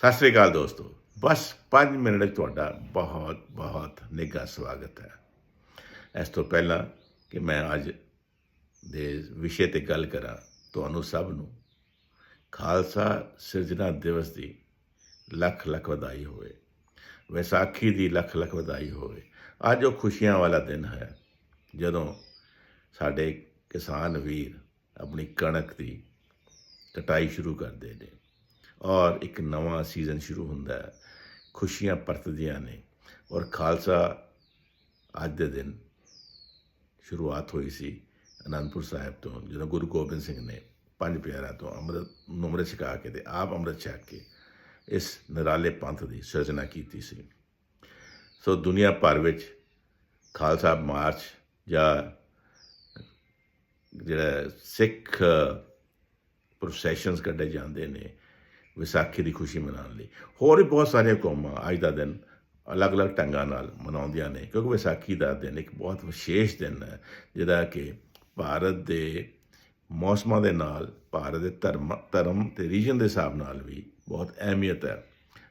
ਸਤਿ ਸ੍ਰੀ ਅਕਾਲ ਦੋਸਤੋ। ਬਸ 5 ਮਿੰਟ ਵਿੱਚ ਤੁਹਾਡਾ ਬਹੁਤ ਬਹੁਤ ਨਿੱਘਾ ਸਵਾਗਤ ਹੈ। ਇਸ ਤੋਂ ਪਹਿਲਾਂ ਕਿ ਮੈਂ ਅੱਜ ਦੇ ਵਿਸ਼ੇ ਤੇ ਗੱਲ ਕਰਾਂ, ਤੁਹਾਨੂੰ ਸਭ ਨੂੰ। ਖਾਲਸਾ ਸਿਰਜਣਾ ਦਿਵਸ ਦੀ ਲੱਖ ਲੱਖ ਵਧਾਈ ਹੋਵੇ। ਵਿਸਾਖੀ ਦੀ ਲੱਖ ਲੱਖ ਵਧਾਈ ਹੋਵੇ। ਅੱਜ ਉਹ ਖੁਸ਼ੀਆਂ ਵਾਲਾ ਦਿਨ ਹੈ, ਜਦੋਂ ਸਾਡੇ ਕਿਸਾਨ ਵੀਰ ਆਪਣੀ ਕਣਕ ਦੀ ਕਟਾਈ ਸ਼ੁਰੂ ਕਰਦੇ ਨੇ। ਔਰ ਇੱਕ ਨਵਾਂ ਸੀਜ਼ਨ ਸ਼ੁਰੂ ਹੁੰਦਾ ਹੈ। ਖੁਸ਼ੀਆਂ ਪਰਤਦੀਆਂ ਨੇ ਔਰ ਖਾਲਸਾ ਅੱਜ ਦੇ ਦਿਨ ਸ਼ੁਰੂਆਤ ਹੋਈ ਸੀ ਅਨੰਦਪੁਰ ਸਾਹਿਬ ਤੋਂ, ਜਦੋਂ ਗੁਰੂ ਗੋਬਿੰਦ ਸਿੰਘ ਨੇ ਪੰਜ ਪਿਆਰਿਆਂ ਤੋਂ ਅੰਮ੍ਰਿਤ ਨੂੰ ਅੰਮ੍ਰਿਤ ਛਕਾ ਕੇ ਤੇ ਆਪ ਅੰਮ੍ਰਿਤ ਛਕ ਕੇ ਇਸ ਨਿਰਾਲੇ ਪੰਥ ਦੀ ਸਿਰਜਣਾ ਕੀਤੀ ਸੀ। ਸੋ ਦੁਨੀਆ ਭਰ ਵਿੱਚ ਖਾਲਸਾ ਮਾਰਚ ਜਾਂ ਜਿਹੜਾ ਸਿੱਖ ਪ੍ਰੋਸੈਸ਼ਨਸ ਕੱਢੇ ਜਾਂਦੇ ਨੇ ਵਿਸਾਖੀ ਦੀ ਖੁਸ਼ੀ ਮਨਾਉਣ ਲਈ। ਹੋਰ ਵੀ ਬਹੁਤ ਸਾਰੀਆਂ ਕੌਮਾਂ ਅੱਜ ਦਾ ਦਿਨ ਅਲੱਗ-ਅਲੱਗ ਢੰਗਾਂ ਨਾਲ ਮਨਾਉਂਦੀਆਂ ਨੇ, ਕਿਉਂਕਿ ਵਿਸਾਖੀ ਦਾ ਦਿਨ ਇੱਕ ਬਹੁਤ ਵਿਸ਼ੇਸ਼ ਦਿਨ ਹੈ, ਜਿਹਦਾ ਕਿ ਭਾਰਤ ਦੇ ਮੌਸਮਾਂ ਦੇ ਨਾਲ, ਭਾਰਤ ਦੇ ਧਰਮ ਧਰਮ ਤੇ ਰੀਜਨ ਦੇ ਹਿਸਾਬ ਨਾਲ ਵੀ ਬਹੁਤ ਅਹਿਮੀਅਤ ਹੈ।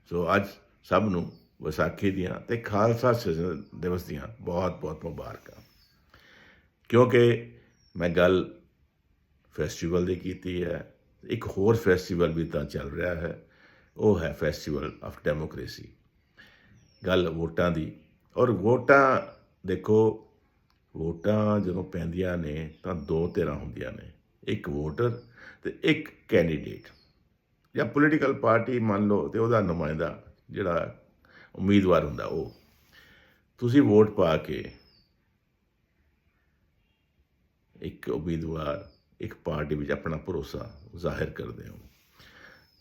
ਸੋ ਅੱਜ ਸਭ ਨੂੰ ਵਿਸਾਖੀ ਦੀਆਂ ਤੇ ਖਾਲਸਾ ਸਿਰਜਣਾ ਦਿਵਸ ਦੀਆਂ ਬਹੁਤ-ਬਹੁਤ ਮੁਬਾਰਕਾਂ। ਕਿਉਂਕਿ ਮੈਂ ਗੱਲ ਫੈਸਟੀਵਲ ਦੀ ਕੀਤੀ ਹੈ ਇੱਕ ਹੋਰ ਫੈਸਟੀਵਲ ਵੀ ਤਾਂ ਚੱਲ ਰਿਹਾ ਹੈ, ਉਹ ਹੈ ਫੈਸਟੀਵਲ ਆਫ ਡੈਮੋਕ੍ਰੇਸੀ। ਗੱਲ ਵੋਟਾਂ ਦੀ। ਔਰ ਵੋਟਾਂ, ਦੇਖੋ, ਵੋਟਾਂ ਜਦੋਂ ਪੈਂਦੀਆਂ ਨੇ ਤਾਂ ਦੋ ਧਿਰਾਂ ਹੁੰਦੀਆਂ ਨੇ, ਇੱਕ ਵੋਟਰ ਤੇ ਇੱਕ ਕੈਂਡੀਡੇਟ। ਜਾਂ ਪੋਲੀਟੀਕਲ ਪਾਰਟੀ ਮੰਨ ਲਓ ਤੇ ਉਹਦਾ ਨੁਮਾਇੰਦਾ ਜਿਹੜਾ ਉਮੀਦਵਾਰ ਹੁੰਦਾ ਉਹ। ਤੁਸੀਂ ਵੋਟ ਪਾ ਕੇ ਇੱਕ ਉਮੀਦਵਾਰ ਇੱਕ ਪਾਰਟੀ ਵਿੱਚ ਆਪਣਾ ਭਰੋਸਾ ਜ਼ਾਹਿਰ ਕਰਦੇ ਹੋ।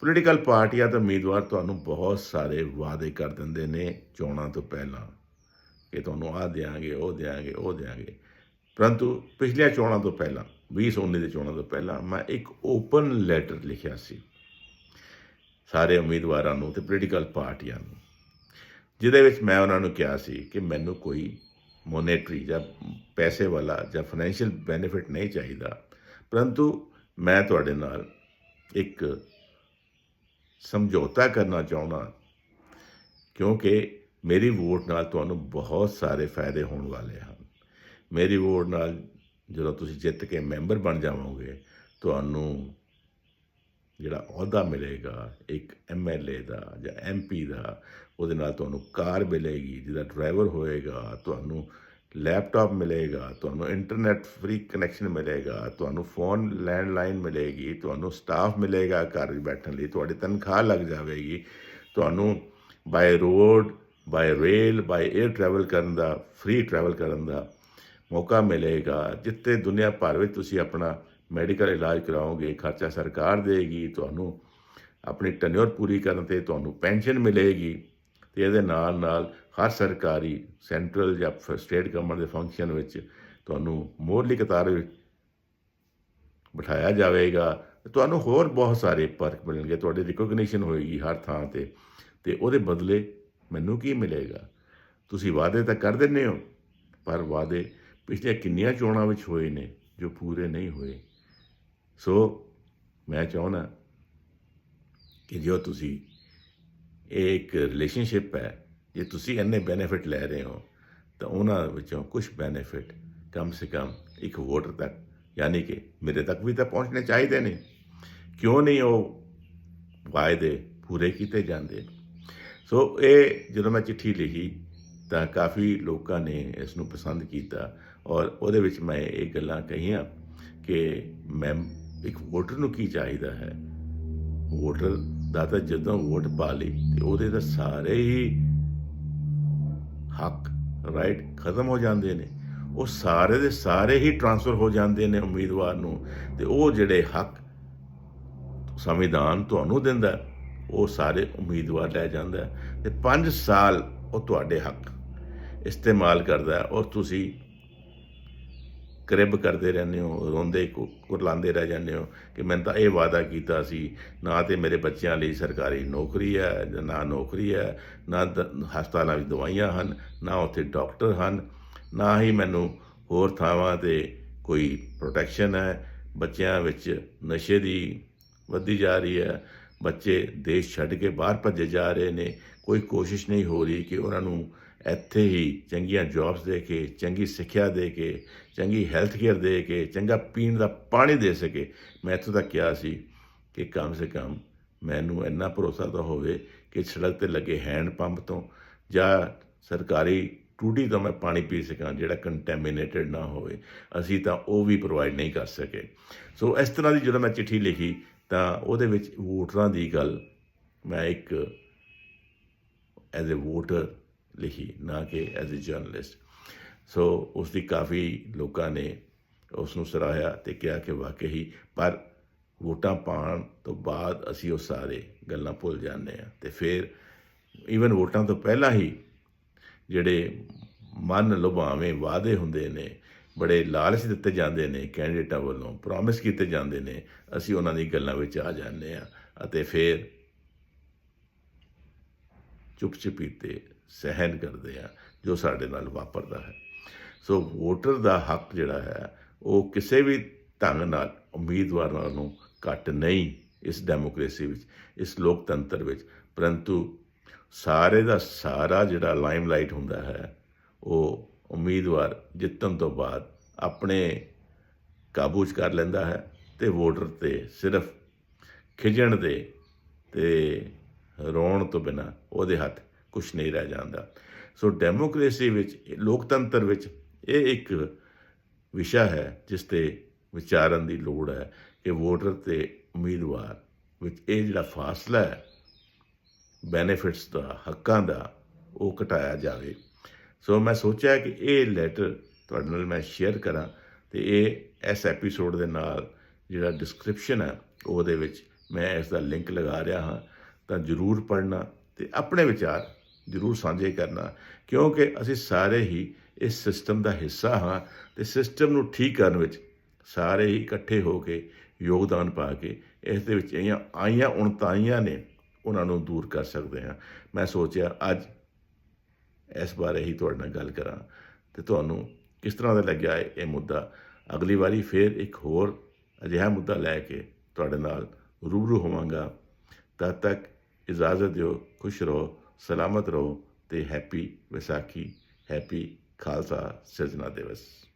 ਪੋਲੀਟੀਕਲ ਪਾਰਟੀਆਂ ਤੇ ਉਮੀਦਵਾਰ ਤੁਹਾਨੂੰ ਬਹੁਤ ਸਾਰੇ ਵਾਅਦੇ ਕਰ ਦਿੰਦੇ ਨੇ ਚੋਣਾਂ ਤੋਂ ਪਹਿਲਾਂ ਕਿ ਤੁਹਾਨੂੰ ਆਹ ਦੇਾਂਗੇ ਉਹ ਦੇਾਂਗੇ ਉਹ ਦੇਾਂਗੇ ਪਰੰਤੂ ਪਿਛਲੀਆਂ ਚੋਣਾਂ ਤੋਂ ਪਹਿਲਾਂ 2019 ਦੇ ਚੋਣਾਂ ਤੋਂ ਪਹਿਲਾਂ ਮੈਂ ਇੱਕ ਓਪਨ ਲੈਟਰ ਲਿਖਿਆ ਸੀ ਸਾਰੇ ਉਮੀਦਵਾਰਾਂ ਨੂੰ ਤੇ ਪੋਲੀਟੀਕਲ ਪਾਰਟੀਆਂ ਨੂੰ, ਜਿਹਦੇ ਵਿੱਚ ਮੈਂ ਉਹਨਾਂ ਨੂੰ ਕਿਹਾ ਸੀ ਕਿ ਮੈਨੂੰ ਕੋਈ ਮੋਨੇਟਰੀ ਜਾਂ ਪੈਸੇ ਵਾਲਾ ਜਾਂ ਫਾਈਨੈਂਸ਼ੀਅਲ ਬੈਨੀਫਿਟ ਨਹੀਂ ਚਾਹੀਦਾ। ਪਰੰਤੂ ਮੈਂ ਤੁਹਾਡੇ ਨਾਲ ਇੱਕ ਸਮਝੌਤਾ ਕਰਨਾ ਚਾਹੁੰਦਾ ਕਿਉਂਕਿ ਮੇਰੀ ਵੋਟ ਨਾਲ ਤੁਹਾਨੂੰ ਬਹੁਤ ਸਾਰੇ ਫਾਇਦੇ ਹੋਣ ਵਾਲੇ ਹਨ। ਮੇਰੀ ਵੋਟ ਨਾਲ ਜਦੋਂ ਤੁਸੀਂ ਜਿੱਤ ਕੇ ਮੈਂਬਰ ਬਣ ਜਾਵੋਗੇ, ਤੁਹਾਨੂੰ ਜਿਹੜਾ ਅਹੁਦਾ ਮਿਲੇਗਾ, ਇੱਕ ਐਮਐਲਏ ਦਾ ਜਾਂ ਐਮਪੀ ਦਾ, ਉਹਦੇ ਨਾਲ ਤੁਹਾਨੂੰ ਕਾਰ ਮਿਲੇਗੀ, ਜਿਹਦਾ ਡਰਾਈਵਰ ਹੋਏਗਾ, ਤੁਹਾਨੂੰ ਲੈਪਟਾਪ ਮਿਲੇਗਾ, ਤੁਹਾਨੂੰ ਇੰਟਰਨੈਟ ਫ੍ਰੀ ਕਨੈਕਸ਼ਨ ਮਿਲੇਗਾ, ਤੁਹਾਨੂੰ ਫੋਨ ਲੈਂਡਲਾਈਨ ਮਿਲੇਗੀ, ਤੁਹਾਨੂੰ ਸਟਾਫ ਮਿਲੇਗਾ ਘਰ ਵਿੱਚ ਬੈਠਣ ਲਈ, ਤੁਹਾਡੀ ਤਨਖਾਹ ਲੱਗ ਜਾਵੇਗੀ। ਤੁਹਾਨੂੰ by road by rail by air travel ਕਰਨ ਦਾ ਫ੍ਰੀ ਟਰੈਵਲ ਕਰਨ ਦਾ ਮੌਕਾ ਮਿਲੇਗਾ ਜਿੱਤੇ ਦੁਨੀਆ ਭਰ ਵਿੱਚ ਤੁਸੀਂ ਆਪਣਾ ਮੈਡੀਕਲ ਇਲਾਜ ਕਰਾਓਗੇ, ਖਰਚਾ ਸਰਕਾਰ ਦੇਗੀ, ਤੁਹਾਨੂੰ ਆਪਣੀ ਟੈਨਿਓਰ ਪੂਰੀ ਕਰਨ ਤੇ ਤੁਹਾਨੂੰ ਪੈਨਸ਼ਨ ਮਿਲੇਗੀ। ਇਹਦੇ ਨਾਲ ਨਾਲ ਹਰ ਸਰਕਾਰੀ ਸੈਂਟਰਲ ਜਾਂ ਸਟੇਟ ਗਵਰਨਮੈਂਟ ਦੇ ਫੰਕਸ਼ਨ ਵਿੱਚ ਤੁਹਾਨੂੰ ਮੋਹਰਲੀ ਕਤਾਰ ਵਿੱਚ ਬਿਠਾਇਆ ਜਾਵੇਗਾ। ਤੁਹਾਨੂੰ ਹੋਰ ਬਹੁਤ ਸਾਰੇ ਪਰਕ ਮਿਲਣਗੇ। ਤੁਹਾਡੀ ਰਿਕੋਗਨੀਸ਼ਨ ਹੋਏਗੀ ਹਰ ਥਾਂ ਤੇ। ਤੇ ਉਹਦੇ ਬਦਲੇ ਮੈਨੂੰ ਕੀ ਮਿਲੇਗਾ? ਤੁਸੀਂ ਵਾਅਦੇ ਤਾਂ ਕਰ ਦਿੰਦੇ ਹੋ, ਪਰ ਵਾਅਦੇ ਪਿਛਲੇ ਕਿੰਨੀਆਂ ਚੋਣਾਂ ਵਿੱਚ ਹੋਏ ਨੇ ਜੋ ਪੂਰੇ ਨਹੀਂ ਹੋਏ। ਸੋ ਮੈਂ ਚਾਹੁੰਦਾ ਕਿ ਜੋ ਤੁਸੀਂ ਇਹ ਇੱਕ ਰਿਲੇਸ਼ਨਸ਼ਿਪ ਹੈ ਜੇ ਤੁਸੀਂ ਇੰਨੇ ਬੈਨੀਫਿਟ ਲੈ ਰਹੇ ਹੋ ਤਾਂ ਉਹਨਾਂ ਵਿੱਚੋਂ ਕੁਝ ਬੈਨੀਫਿਟ ਕਮ ਸੇ ਕਮ ਇੱਕ ਵੋਟਰ ਤੱਕ ਯਾਨੀ ਕਿ ਮੇਰੇ ਤੱਕ ਵੀ ਤਾਂ ਪਹੁੰਚਣੇ ਚਾਹੀਦੇ ਨੇ ਕਿਉਂ ਨਹੀਂ ਉਹ ਵਾਅਦੇ ਪੂਰੇ ਕੀਤੇ ਜਾਂਦੇ ਸੋ ਇਹ ਜਦੋਂ ਮੈਂ ਚਿੱਠੀ ਲਿਖੀ ਤਾਂ ਕਾਫੀ ਲੋਕਾਂ ਨੇ ਇਸ ਨੂੰ ਪਸੰਦ ਕੀਤਾ ਔਰ ਉਹਦੇ ਵਿੱਚ ਮੈਂ ਇਹ ਗੱਲਾਂ ਕਹੀਆਂ ਕਿ ਮੈਂ ਇੱਕ ਵੋਟਰ ਨੂੰ ਕੀ ਚਾਹੀਦਾ ਹੈ ਵੋਟਰ ਦਾ ਜਦੋਂ ਵੋਟ ਪਾ ਲਈ ਤੇ ਉਹਦੇ ਤਾਂ ਸਾਰੇ ਹੀ ਹੱਕ ਰਾਈਟ ਖਤਮ ਹੋ ਜਾਂਦੇ ਨੇ। ਉਹ ਸਾਰੇ ਦੇ ਸਾਰੇ ਹੀ ਟ੍ਰਾਂਸਫਰ ਹੋ ਜਾਂਦੇ ਨੇ ਉਮੀਦਵਾਰ ਨੂੰ ਤੇ ਉਹ ਜਿਹੜੇ ਹੱਕ ਸੰਵਿਧਾਨ ਤੁਹਾਨੂੰ ਦਿੰਦਾ, ਉਹ ਸਾਰੇ ਉਮੀਦਵਾਰ ਲੈ ਜਾਂਦਾ। ਤੇ 5 ਸਾਲ ਉਹ ਤੁਹਾਡੇ ਹੱਕ ਇਸਤੇਮਾਲ ਕਰਦਾ ਔਰ ਤੁਸੀਂ ਕਰਿਬ ਕਰਦੇ ਰਹਿੰਦੇ ਹੋ, ਰੋਂਦੇ ਕੁਰਲਾਉਂਦੇ ਰਹਿ ਜਾਂਦੇ ਹੋ ਕਿ ਮੈਂ ਤਾਂ ਇਹ ਵਾਅਦਾ ਕੀਤਾ ਸੀ, ਨਾ ਤੇ ਮੇਰੇ ਬੱਚਿਆਂ ਲਈ ਸਰਕਾਰੀ ਨੌਕਰੀ ਹੈ ਨਾ ਨੌਕਰੀ ਹੈ, ਨਾ ਹਸਪਤਾਲਾਂ ਵਿੱਚ ਦਵਾਈਆਂ ਹਨ, ਨਾ ਉੱਥੇ ਡਾਕਟਰ ਹਨ, ਨਾ ਹੀ ਮੈਨੂੰ ਹੋਰ ਥਾਵਾਂ ਤੇ ਕੋਈ ਪ੍ਰੋਟੈਕਸ਼ਨ ਹੈ। ਬੱਚਿਆਂ ਵਿੱਚ ਨਸ਼ੇ ਦੀ ਵੱਧਦੀ ਜਾ ਰਹੀ ਹੈ, ਬੱਚੇ ਦੇਸ਼ ਛੱਡ ਕੇ ਬਾਹਰ ਭੱਜੇ ਜਾ ਰਹੇ ਨੇ, ਕੋਈ ਕੋਸ਼ਿਸ਼ ਨਹੀਂ ਹੋ ਰਹੀ ਕਿ ਉਹਨਾਂ ਨੂੰ ਇੱਥੇ ਹੀ ਚੰਗੀਆਂ ਜੌਬਸ ਦੇ ਕੇ, ਚੰਗੀ ਸਿੱਖਿਆ ਦੇ ਕੇ, ਚੰਗੀ ਹੈਲਥ ਕੇਅਰ ਦੇ ਕੇ, ਚੰਗਾ ਪੀਣ ਦਾ ਪਾਣੀ ਦੇ ਸਕੇ। ਮੈਂ ਇੱਥੋਂ ਤੱਕ ਕਿਹਾ ਸੀ ਕਿ ਕਮ ਸੇ ਕਮ ਮੈਨੂੰ ਇੰਨਾ ਭਰੋਸਾ ਤਾਂ ਹੋਵੇ ਕਿ ਸੜਕ ਤੇ ਲੱਗੇ ਹੈਂਡ ਪੰਪ ਤੋਂ ਜਾਂ ਸਰਕਾਰੀ ਟੂਟੀ ਤੋਂ ਮੈਂ ਪਾਣੀ ਪੀ ਸਕਾਂ, ਜਿਹੜਾ ਕੰਟੈਮੀਨੇਟਡ ਨਾ ਹੋਵੇ। ਅਸੀਂ ਤਾਂ ਉਹ ਵੀ ਪ੍ਰੋਵਾਈਡ ਨਹੀਂ ਕਰ ਸਕੇ। ਸੋ ਇਸ ਤਰ੍ਹਾਂ ਦੀ ਜਦੋਂ ਮੈਂ ਚਿੱਠੀ ਲਿਖੀ, ਤਾਂ ਉਹਦੇ ਵਿੱਚ ਵੋਟਰਾਂ ਦੀ ਗੱਲ, ਮੈਂ ਇੱਕ ਐਜ਼ ਅ ਵੋਟਰ ਲਿਖੀ, ਨਾ ਕਿ ਐਜ਼ ਅ ਜਰਨਲਿਸਟ ਸੋ ਉਸ ਦੀ ਕਾਫੀ ਲੋਕਾਂ ਨੇ ਉਸ ਨੂੰ ਸਰਾਹਿਆ ਤੇ ਕਿਹਾ ਕਿ ਵਾਕਈ ਪਰ ਵੋਟਾਂ ਪਾਉਣ ਤੋਂ ਬਾਅਦ ਅਸੀਂ ਉਹ ਸਾਰੇ ਗੱਲਾਂ ਭੁੱਲ ਜਾਂਦੇ ਆ ਤੇ ਫਿਰ ਈਵਨ ਵੋਟਾਂ ਤੋਂ ਪਹਿਲਾਂ ਹੀ ਜਿਹੜੇ ਮਨ ਲੁਭਾਵੇਂ ਵਾਅਦੇ ਹੁੰਦੇ ਨੇ, ਬੜੇ ਲਾਲਚ ਦਿੱਤੇ ਜਾਂਦੇ ਨੇ ਕੈਂਡੀਡੇਟਾਂ ਵੱਲੋਂ ਪ੍ਰੋਮਿਸ ਕੀਤੇ ਜਾਂਦੇ ਨੇ, ਅਸੀਂ ਉਹਨਾਂ ਦੀ ਗੱਲਾਂ ਵਿੱਚ ਆ ਜਾਂਦੇ ਆ ਅਤੇ ਫਿਰ ਚੁੱਪ ਚੁਪੀਤੇ ਸਹਿਨ ਕਰਦੇ ਆ, ਜੋ ਸਾਡੇ ਨਾਲ ਵਾਪਰਦਾ ਹੈ। ਸੋ ਵੋਟਰ ਦਾ ਹੱਕ ਜਿਹੜਾ ਹੈ, ਉਹ ਕਿਸੇ ਵੀ ਢੰਗ ਨਾਲ, ਉਮੀਦਵਾਰ ਨਾਲੋਂ ਘੱਟ ਨਹੀਂ ਇਸ ਡੈਮੋਕ੍ਰੇਸੀ ਵਿੱਚ, ਇਸ ਲੋਕਤੰਤਰ ਵਿੱਚ। ਪਰੰਤੂ ਸਾਰੇ ਦਾ ਸਾਰਾ ਜਿਹੜਾ ਲਾਈਮਲਾਈਟ ਹੁੰਦਾ ਹੈ, ਉਹ ਉਮੀਦਵਾਰ ਜਿੱਤਣ ਤੋਂ ਬਾਅਦ ਆਪਣੇ ਕਾਬੂ 'ਚ ਕਰ ਲੈਂਦਾ ਹੈ ਤੇ ਵੋਟਰ ਤੇ ਸਿਰਫ ਖਿਜਣ ਦੇ ਤੇ ਰੋਣ ਤੋਂ ਬਿਨਾ ਉਹਦੇ ਹੱਥ ਕੁਝ ਨਹੀਂ ਰਹਿ ਜਾਂਦਾ। ਸੋ ਡੈਮੋਕ੍ਰੇਸੀ ਵਿੱਚ, ਲੋਕਤੰਤਰ ਵਿੱਚ ਇਹ ਇੱਕ ਵਿਸ਼ਾ ਹੈ ਜਿਸ ਤੇ ਵਿਚਾਰਨ ਦੀ ਲੋੜ ਹੈ ਕਿ ਵੋਟਰ ਤੇ ਉਮੀਦਵਾਰ ਵਿੱਚ ਇਹ ਜਿਹੜਾ ਫਾਸਲਾ ਹੈ ਬੈਨੀਫਿਟਸ ਦਾ, ਹੱਕਾਂ ਦਾ, ਉਹ ਘਟਾਇਆ ਜਾਵੇ। ਸੋ ਮੈਂ ਸੋਚਿਆ ਕਿ ਇਹ ਲੈਟਰ ਤੁਹਾਡੇ ਨਾਲ ਮੈਂ ਸ਼ੇਅਰ ਕਰਾਂ ਤੇ ਇਹ ਇਸ ਐਪੀਸੋਡ ਦੇ ਨਾਲ ਜਿਹੜਾ ਡਿਸਕ੍ਰਿਪਸ਼ਨ ਹੈ, ਉਹਦੇ ਵਿੱਚ ਮੈਂ ਇਸ ਦਾ ਲਿੰਕ ਲਗਾ ਰਿਹਾ ਹਾਂ। ਤਾਂ ਜਰੂਰ ਪੜ੍ਹਨਾ ਤੇ ਆਪਣੇ ਵਿਚਾਰ ਜਰੂਰ ਸਾਂਝੇ ਕਰਨਾ, ਕਿਉਂਕਿ ਅਸੀਂ ਸਾਰੇ ਹੀ ਇਸ ਸਿਸਟਮ ਦਾ ਹਿੱਸਾ ਹਾਂ ਤੇ ਸਿਸਟਮ ਨੂੰ ਠੀਕ ਕਰਨ ਵਿੱਚ ਸਾਰੇ ਹੀ ਇਕੱਠੇ ਹੋ ਕੇ ਯੋਗਦਾਨ ਪਾ ਕੇ ਇਸ ਦੇ ਵਿੱਚ ਆਈਆਂ ਆਈਆਂ ਉਣਤਾਈਆਂ ਨੇ ਉਹਨਾਂ ਨੂੰ ਦੂਰ ਕਰ ਸਕਦੇ ਹਾਂ। ਮੈਂ ਸੋਚਿਆ ਅੱਜ ਇਸ ਬਾਰੇ ਹੀ ਤੁਹਾਡੇ ਨਾਲ ਗੱਲ ਕਰਾਂ ਤੇ ਤੁਹਾਨੂੰ ਕਿਸ ਤਰ੍ਹਾਂ ਦਾ ਲੱਗਿਆ ਇਹ ਇਹ ਮੁੱਦਾ? ਅਗਲੀ ਵਾਰੀ ਫੇਰ ਇੱਕ ਹੋਰ ਅਜਿਹਾ ਮੁੱਦਾ ਲੈ ਕੇ ਤੁਹਾਡੇ ਨਾਲ ਰੂਬਰੂ ਹੋਵਾਂਗਾ। ਤਦ ਤੱਕ ਇਜਾਜ਼ਤ ਦਿਓ, ਖੁਸ਼ ਰਹੋ। ਸਲਾਮਤ ਰਹੋ ਤੇ ਹੈਪੀ ਵਿਸਾਖੀ ਹੈਪੀ ਖਾਲਸਾ ਸਿਰਜਣਾ ਦਿਵਸ।